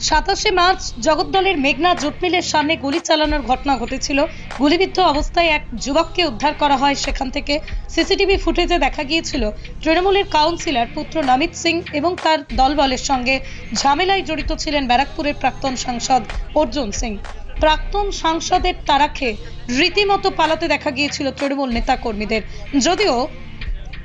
সাতাশে মার্চ জগদ্দলের মেঘনা জুট মিলের সামনে গুলি চালানোর ঘটনা ঘটেছিল। গুলিবিদ্ধ অবস্থায় এক যুবককে উদ্ধার করা হয় সেখান থেকে। সিসিটিভি ফুটেজে দেখা গিয়েছিল, তৃণমূলের কাউন্সিলর পুত্র নমিত সিং এবং তার দলবলের সঙ্গে ঝামেলায় জড়িত ছিলেন ব্যারাকপুরের প্রাক্তন সাংসদ অর্জুন সিং। প্রাক্তন সাংসদের তারা খেয়ে রীতিমতো পালাতে দেখা গিয়েছিল তৃণমূল নেতাকর্মীদের। যদিও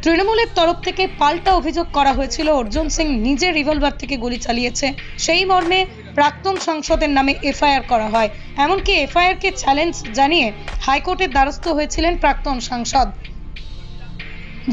তৃণমূলের তরফ থেকে পাল্টা অভিযোগ করা হয়েছিল। অর্জুন সিং নিজে রিভলভার থেকে গুলি চালিয়েছে। সেই মর্মে প্রাক্তন সংসদের নামে এফআইআর করা হয়। এমনকি এফআইআরকে চ্যালেঞ্জ জানিয়ে হাইকোর্টের দ্বারস্থ হয়েছিলেন প্রাক্তন সাংসদ।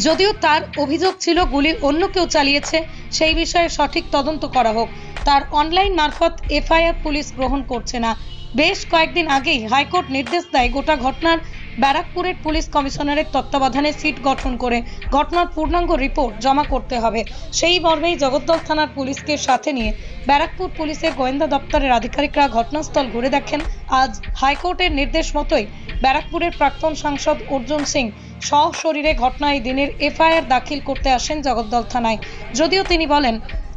যদিও তার অভিযোগ ছিল গুলি অন্য কেউ চালিয়েছে, সেই বিষয়ে সঠিক তদন্ত করা হোক। তার অনলাইন মারফত এফআইআর পুলিশ গ্রহণ করছে না। বেশ কয়েকদিন আগেই হাইকোর্ট নির্দেশ দেয় গোটা ঘটনার ব্যারাকপুরের পুলিশ কমিশনারের তত্ত্বাবধানে সিট গঠন করে ঘটনার পূর্ণাঙ্গ রিপোর্ট জমা করতে হবে। সেই মর্মেই জগদ্দল থানার পুলিশকে সাথে নিয়ে ব্যারাকপুর পুলিশের গোয়েন্দা দপ্তরের আধিকারিকরা ঘটনাস্থল ঘুরে দেখেন। আজ হাইকোর্টের নির্দেশ মতোই ব্যারাকপুরের প্রাক্তন সাংসদ অর্জুন সিং সশরীরে ঘটনায় দিনের এফআইআর দাখিল করতে আসেন জগদ্দল থানায়। যদিও তিনি বলেন,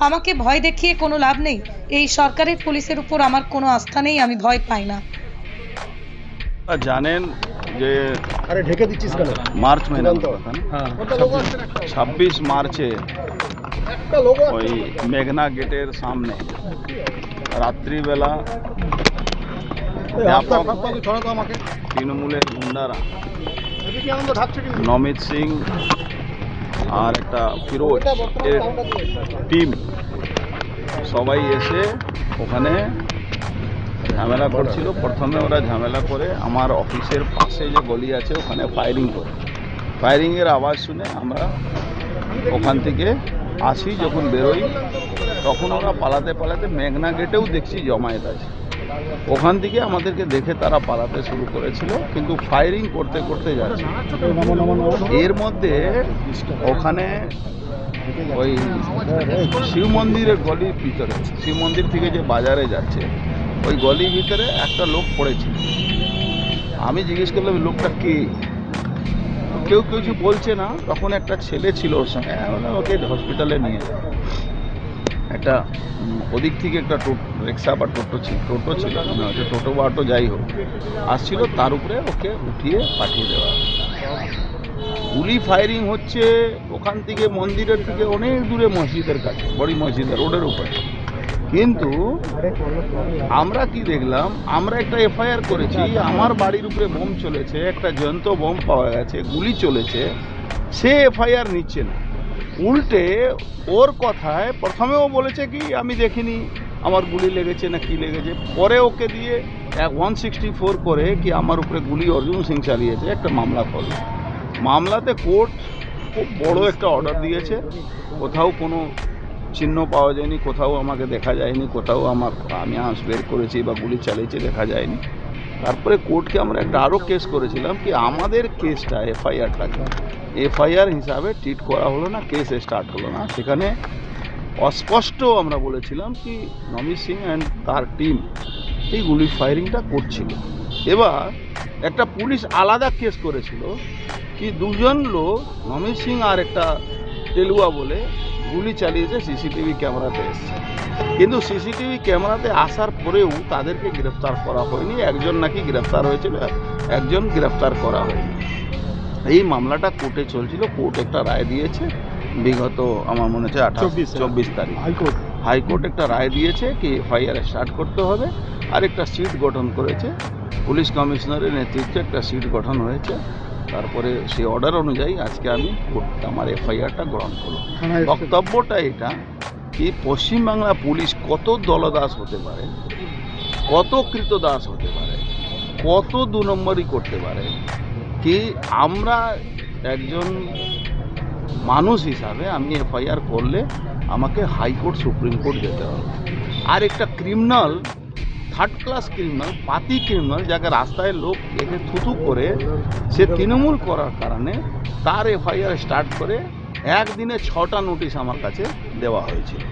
আমাকে ভয় দেখিয়ে কোনো লাভ নেই। এই সরকারের পুলিশের উপর আমার কোনো আস্থা নেই, আমি ভয় পাই না। জানেন যে আরে ঢেকে দিচ্ছিস কেন? মার্চ মহিনা হ্যাঁ। ছাব্বিশ মার্চে ওই মেঘনা গেটের সামনে। রাত্রিবেলা তৃণমূলের গুন্ডারা। নমিত সিং আর একটা ফিরোজ টিম সবাই এসে ওখানে ঝামেলা করছিল। প্রথমে ওরা ঝামেলা করে আমার অফিসের পাশে যে গলি আছে, ওখানে ফায়ারিং করে। ফায়ারিংয়ের আওয়াজ শুনে আমরা ওখান থেকে আসি, যখন বেরোই, তখন ওরা পালাতে পালাতে মেঘনা গেটেও দেখছি জমায়েত আছে। ওখান থেকে আমাদেরকে দেখে তারা পালাতে শুরু করেছিল, কিন্তু ফায়ারিং করতে করতে যাচ্ছে। এর মধ্যে ওখানে ওই শিব মন্দিরের গলির ভিতরে, শিব মন্দির থেকে যে বাজারে যাচ্ছে ওই গলির ভিতরে একটা লোক পড়েছিল আমি জিজ্ঞেস করলাম লোকটা কে? কেউ কেউ কিছু বলছে না। তখন একটা ছেলে ছিল ওর সঙ্গে ওকে হসপিটালে নিয়ে। একটা ওদিক থেকে একটা রিক্সা বা টোটো ছিল টোটো ছিল, মনে টোটো বা অটো যাই হোক। আসছিল, তার উপরে ওকে উঠিয়ে পাঠিয়ে দেওয়া হয়। গুলি ফায়ারিং হচ্ছে ওখান থেকে মন্দিরের থেকে অনেক দূরে মসজিদের কাছে, বড়ি মসজিদের, রোডের উপরে। কিন্তু আমরা কি দেখলাম? আমরা একটা এফআইআর করেছি, আমার বাড়ির উপরে বোম চলেছে, একটা জয়ন্ত বোম পাওয়া গেছে, গুলি চলেছে, সে এফআইআর নিচ্ছে না। উল্টে ওর কথায় প্রথমেও বলেছে কি, আমি দেখিনি, আমার গুলি লেগেছে না কি লেগেছে। পরে ওকে দিয়ে এক ওয়ান সিক্সটি ফোর করে কি আমার উপরে গুলি অর্জুন সিং চালিয়েছে, একটা মামলা করল। মামলাতে কোর্ট খুব বড় একটা অর্ডার দিয়েছে, কোথাও কোনো চিহ্ন পাওয়া যায়নি, কোথাও আমাকে দেখা যায়নি, কোথাও আমার, আমি আঁশ বের করেছি বা গুলি চালিয়েছি দেখা যায়নি। তারপরে কোর্টকে আমরা একটা আরও কেস করেছিলাম কি আমাদের কেসটা এফআইআরটাকে এফআইআর হিসাবে ট্রিট করা হলো না কেস স্টার্ট হলো না। সেখানে অস্পষ্ট আমরা বলেছিলাম কি নমিত সিং অ্যান্ড তার টিম এই গুলি ফায়ারিংটা করছিল। এবার একটা পুলিশ আলাদা কেস করেছিল কি দুজন লোক, নমিত সিং আর একটা তেলুয়া বলে গুলি চালিয়েছে সিসিটিভি ক্যামেরাতে এসছে। কিন্তু সিসিটিভি ক্যামেরাতে আসার পরেও তাদেরকে গ্রেফতার করা হয়নি। একজন নাকি গ্রেফতার হয়েছিল একজন গ্রেফতার করা হয়নি। এই মামলাটা কোর্টে চলছিল কোর্ট একটা রায় দিয়েছে। বিগত আমার মনে হচ্ছে আঠাশ 24 চব্বিশ তারিখ। হাইকোর্ট। হাইকোর্ট একটা রায় দিয়েছে কি এফআইআর স্টার্ট করতে হবে। আর একটা সিট গঠন করেছে। পুলিশ কমিশনারের নেতৃত্বে একটা সিট গঠন হয়েছে। তারপরে সেই অর্ডার অনুযায়ী আজকে আমি আমার এফআইআরটা গ্রহণ করলাম। বক্তব্যটা এটা কি পশ্চিমবাংলা পুলিশ কত দলদাস হতে পারে কত কৃতদাস হতে পারে কত দু নম্বরই করতে পারে কি আমরা একজন মানুষ হিসাবে আমি এফআইআর করলে আমাকে হাইকোর্ট সুপ্রিম কোর্ট যেতে হবে। আর একটা ক্রিমিনাল থার্ড ক্লাস ক্রিমিনাল পাতি ক্রিমিনাল যাকে রাস্তায় লোক একে থুতু করে, সে তৃণমূল করার কারণে তার এফআইআর স্টার্ট করে একদিনে ছটা নোটিশ আমার কাছে দেওয়া হয়েছিল